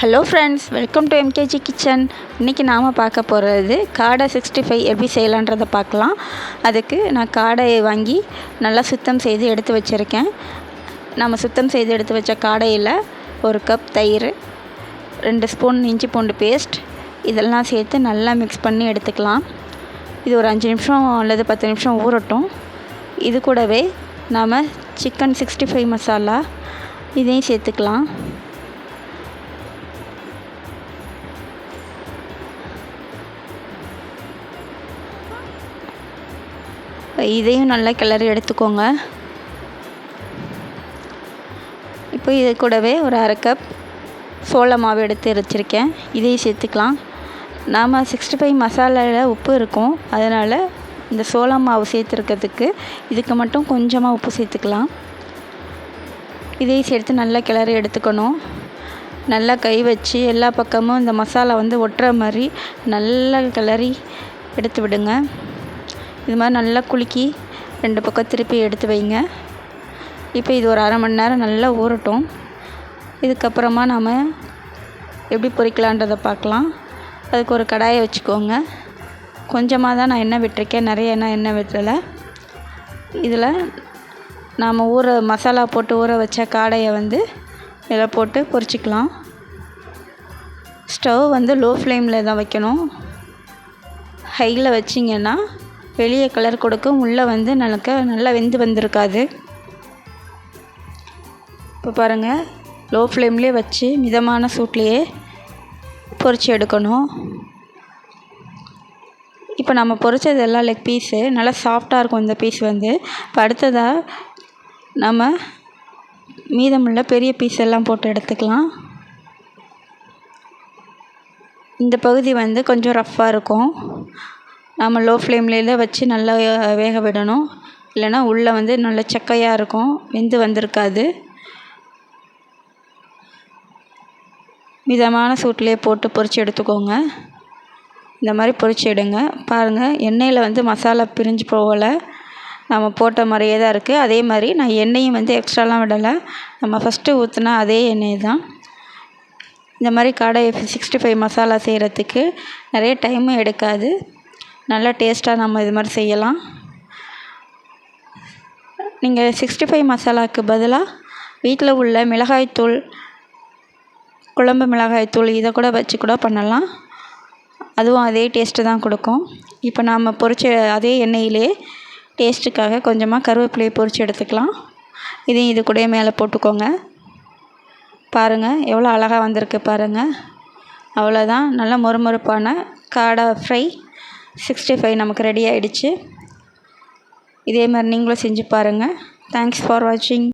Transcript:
Hello friends welcome to MKG kitchen இன்றைக்கி நாம் பார்க்க போகிறது காடை சிக்ஸ்டி ஃபைவ் எப்படி செய்யலான்றதை பார்க்கலாம். அதுக்கு நான் காடையை வாங்கி நல்லா சுத்தம் செய்து எடுத்து வச்சுருக்கேன். நம்ம சுத்தம் செய்து எடுத்து வச்ச காடையில் ஒரு கப் தயிர் ரெண்டு ஸ்பூன் இஞ்சி பூண்டு பேஸ்ட் இதெல்லாம் சேர்த்து நல்லா மிக்ஸ் பண்ணி எடுத்துக்கலாம். இது ஒரு அஞ்சு நிமிஷம் அல்லது பத்து நிமிஷம் ஊறட்டும். இது கூடவே நாம் சிக்கன் சிக்ஸ்டி ஃபைவ் மசாலா இதையும் சேர்த்துக்கலாம். இதையும் நல்லா கிளறி எடுத்துக்கோங்க. இப்போ இது கூடவே ஒரு அரை கப் சோள மாவு எடுத்து வச்சுருக்கேன் இதையும் சேர்த்துக்கலாம். நாம் சிக்ஸ்டி ஃபைவ் மசாலாவில் உப்பு இருக்கும். அதனால் இந்த சோளா மாவு சேர்த்துருக்கிறதுக்கு இதுக்கு மட்டும் கொஞ்சமாக உப்பு சேர்த்துக்கலாம். இதையும் சேர்த்து நல்லா கிளறி எடுத்துக்கணும். நல்லா கை வச்சு எல்லா பக்கமும் இந்த மசாலா வந்து ஒட்டுற மாதிரி நல்லா கிளறி எடுத்து விடுங்க. இது மாதிரி நல்லா குலுக்கி ரெண்டு பக்கம் திருப்பி எடுத்து வைங்க. இப்போ இது ஒரு அரை மணி நேரம் நல்லா ஊறட்டும். இதுக்கப்புறமா நாம் எப்படி பொரிக்கலான்றதை பார்க்கலாம். அதுக்கு ஒரு கடாயை வச்சுக்கோங்க. கொஞ்சமாக தான் நான் எண்ணெய் விட்டிருக்கேன். நிறைய எண்ணெய் எண்ணெய் விட்டுறலை இதில் நாம் ஊற மசாலா போட்டு ஊற வச்ச காடையை வந்து இதில் போட்டு பொரிச்சிக்கலாம் ஸ்டவ் வந்து லோ ஃப்ளேமில் தான் வைக்கணும். ஹையில் வச்சிங்கன்னா வெளியே கலர் கொடுக்கும். உள்ளே வந்து நமக்கு நல்லா வெந்து வந்திருக்காது. இப்போ பாருங்கள் லோ ஃப்ளேம்லேயே வச்சு மிதமான சூட்லேயே பொரித்து எடுக்கணும். இப்போ நம்ம பொறிச்சது எல்லாம் லெக் பீஸு நல்லா சாஃப்டாக இருக்கும் இந்த பீஸ் வந்து. இப்போ அடுத்ததாக நம்ம மீதமுள்ள பெரிய பீஸ் எல்லாம் போட்டு எடுத்துக்கலாம். இந்த பகுதி வந்து கொஞ்சம் ரஃப்பாக இருக்கும். நம்ம லோ ஃப்ளேம்லேயே வச்சு நல்லா வேக விடணும். இல்லைனா உள்ளே வந்து நல்ல சக்கையாக இருக்கும். வெந்து வந்திருக்காது. மிதமான சூட்லேயே போட்டு பொரித்து எடுத்துக்கோங்க. இந்த மாதிரி பொரித்து எடுங்க. பாருங்கள் எண்ணெயில் வந்து மசாலா பிரிஞ்சு போகலை. நம்ம போட்ட மாதிரியே தான் இருக்குது அதே மாதிரி நான் எண்ணெயும் வந்து எக்ஸ்ட்ராலாம் விடலை. நம்ம ஃபஸ்ட்டு ஊற்றுனா அதே எண்ணெய் தான். இந்த மாதிரி கடை சிக்ஸ்டி ஃபைவ் மசாலா செய்கிறதுக்கு நிறைய டைமும் எடுக்காது. நல்லா டேஸ்ட்டாக நம்ம இது மாதிரி செய்யலாம். நீங்கள் சிக்ஸ்டி ஃபைவ் மசாலாவுக்கு பதிலாக வீட்டில் உள்ள மிளகாய்த்தூள் குழம்பு மிளகாய்த்தூள் இதை கூட வச்சு கூட பண்ணலாம். அதுவும் அதே டேஸ்ட்டு தான் கொடுக்கும். இப்போ நாம் பொரிச்ச அதே எண்ணெயிலே டேஸ்ட்டுக்காக கொஞ்சமாக கருவேப்பிலையை பொரித்து எடுத்துக்கலாம். இதையும் இது கூட மேலே போட்டுக்கோங்க. பாருங்கள் எவ்வளோ அழகாக வந்திருக்கு பாருங்கள் அவ்வளோதான். நல்லா மொறுமொறுப்பான காடை ஃப்ரை. சிக்ஸ்டி ஃபைவ் நமக்கு ரெடி ஆகிடுச்சு இதே மாதிரி நீங்களும் செஞ்சு பாருங்கள் தேங்க்ஸ் ஃபார் வாட்சிங்